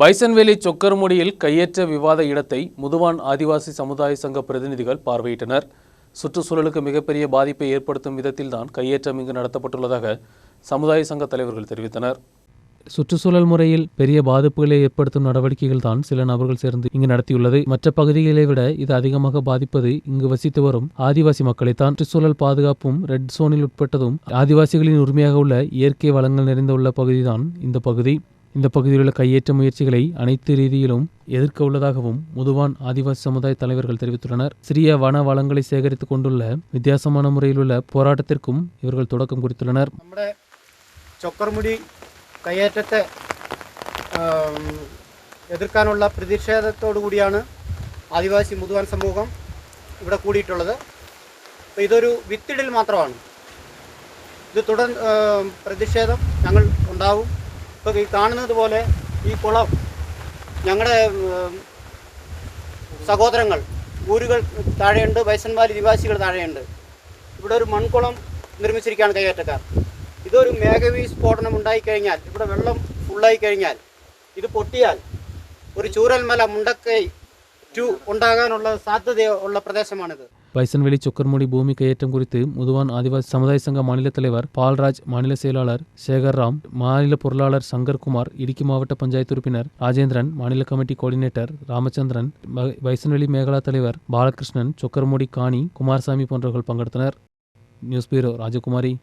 பைசன்வேலி சொக்கர்முடியில் கையேற்ற விவாத இடத்தை முதுவான் ஆதிவாசி சமுதாய சங்க பிரதிநிதிகள் பார்வையிட்டனர். சுற்றுச்சூழலுக்கு மிகப்பெரிய பாதிப்பை ஏற்படுத்தும் விதத்தில்தான் கையேற்றம் இங்கு நடத்தப்பட்டுள்ளதாக சமுதாய சங்க தலைவர்கள் தெரிவித்தனர். சுற்றுச்சூழல் முறையில் பெரிய பாதிப்புகளை ஏற்படுத்தும் நடவடிக்கைகள் தான் சில நபர்கள் சேர்ந்து இங்கு நடத்தியுள்ளது. மற்ற பகுதிகளை விட இது அதிகமாக பாதிப்பது இங்கு வசித்து வரும் ஆதிவாசி மக்களை தான் சுற்றுச்சூழல் பாதுகாப்பும் ரெட் சோனில் உட்பட்டதும் ஆதிவாசிகளின் உரிமையாக உள்ள இயற்கை வளங்கள் நிறைந்துள்ள பகுதிதான் இந்த பகுதி. இந்த பகுதியில் உள்ள கையேற்ற முயற்சிகளை அனைத்து ரீதியிலும் எதிர்க்க உள்ளதாகவும் முதுவான் ஆதிவாசி சமுதாய தலைவர்கள் தெரிவித்துள்ளனர். சிறிய வன வளங்களை சேகரித்து கொண்டுள்ள வித்தியாசமான முறையில் உள்ள போராட்டத்திற்கும் இவர்கள் தொடக்கம் குறித்துள்ளனர். நம்முடைய ചൊക്കർമുടി കയ്യേറ്റത്തെ എതിർക്കാനുള്ള പ്രതിഷേധത്തോടു കൂടിയാണ് ആദിവാസി മുതുവാൻ സമൂഹം ഇവിടെ കൂടിയിട്ടുള്ളത്. അപ്പോൾ ഇതൊരു വിത്തിടിൽ മാത്രമാണ്. ഇത് തുടർ പ്രതിഷേധം ഞങ്ങൾ ഉണ്ടാവും. ഇപ്പോൾ ഈ കാണുന്നത് പോലെ ഈ കുളം ഞങ്ങളുടെ സഹോദരങ്ങൾ ഊരുകൾ താഴെയുണ്ട് വയസ്സന്മാർ നിവാസികൾ താഴെയുണ്ട്. ഇവിടെ ഒരു മൺകുളം നിർമ്മിച്ചിരിക്കുകയാണ് കൈയേറ്റക്കാർ ഇതൊരു മേഘവി സ്ഫോടനം ഉണ്ടായിക്കഴിഞ്ഞാൽ ഇവിടെ വെള്ളം ഫുള്ളായി കഴിഞ്ഞാൽ ഇത് പൊട്ടിയാൽ ഒരു ചൂരൽമല മുണ്ടക്കൈ ടു ഉണ്ടാകാനുള്ള സാധ്യത ഉള്ള പ്രദേശമാണിത് பைசன்வெளி சொக்கர்முடி பூமி கையேற்றம் குறித்து முதுவான் ஆதிவாசி சமுதாய சங்க மாநில தலைவர் பால்ராஜ் மாநில செயலாளர் சேகர் ராம் மாநில பொருளாளர் சங்கர்குமார் இடுக்கி மாவட்ட பஞ்சாயத்து உறுப்பினர் ராஜேந்திரன் மாநில committee coordinator Ramachandran by- பைசன்வெளி Megala தலைவர் பாலகிருஷ்ணன் சொக்கர்முடி காணி குமாரசாமி போன்றவர்கள் பங்கெடுத்தனர் நியூஸ் பீரோ ராஜகுமாரி